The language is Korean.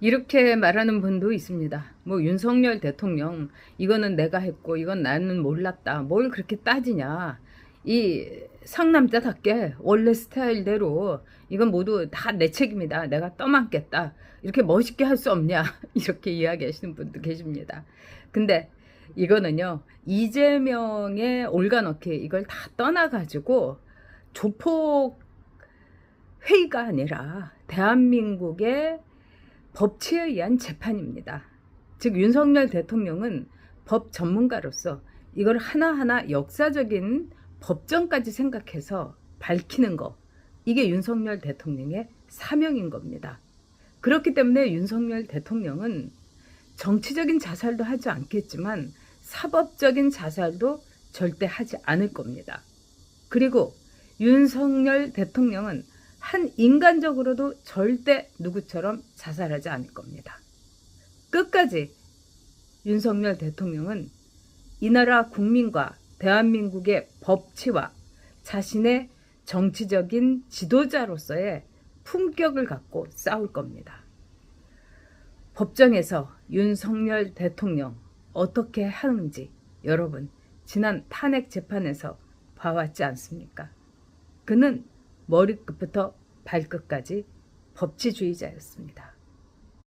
이렇게 말하는 분도 있습니다. 뭐 윤석열 대통령 이거는 내가 했고 이건 나는 몰랐다. 뭘 그렇게 따지냐. 이 상남자답게 원래 스타일대로 이건 모두 다 내 책임이다. 내가 떠맡겠다. 이렇게 멋있게 할 수 없냐. 이렇게 이야기하시는 분도 계십니다. 근데 이거는요. 이재명의 올가넣기 이걸 다 떠나가지고 조폭 회의가 아니라 대한민국의 법치에 의한 재판입니다. 즉 윤석열 대통령은 법 전문가로서 이걸 하나하나 역사적인 법정까지 생각해서 밝히는 거 이게 윤석열 대통령의 사명인 겁니다. 그렇기 때문에 윤석열 대통령은 정치적인 자살도 하지 않겠지만 사법적인 자살도 절대 하지 않을 겁니다. 그리고 윤석열 대통령은 한 인간적으로도 절대 누구처럼 자살하지 않을 겁니다. 끝까지 윤석열 대통령은 이 나라 국민과 대한민국의 법치와 자신의 정치적인 지도자로서의 품격을 갖고 싸울 겁니다. 법정에서 윤석열 대통령 어떻게 하는지 여러분 지난 탄핵 재판에서 봐왔지 않습니까? 그는 머리끝부터 발끝까지 법치주의자였습니다.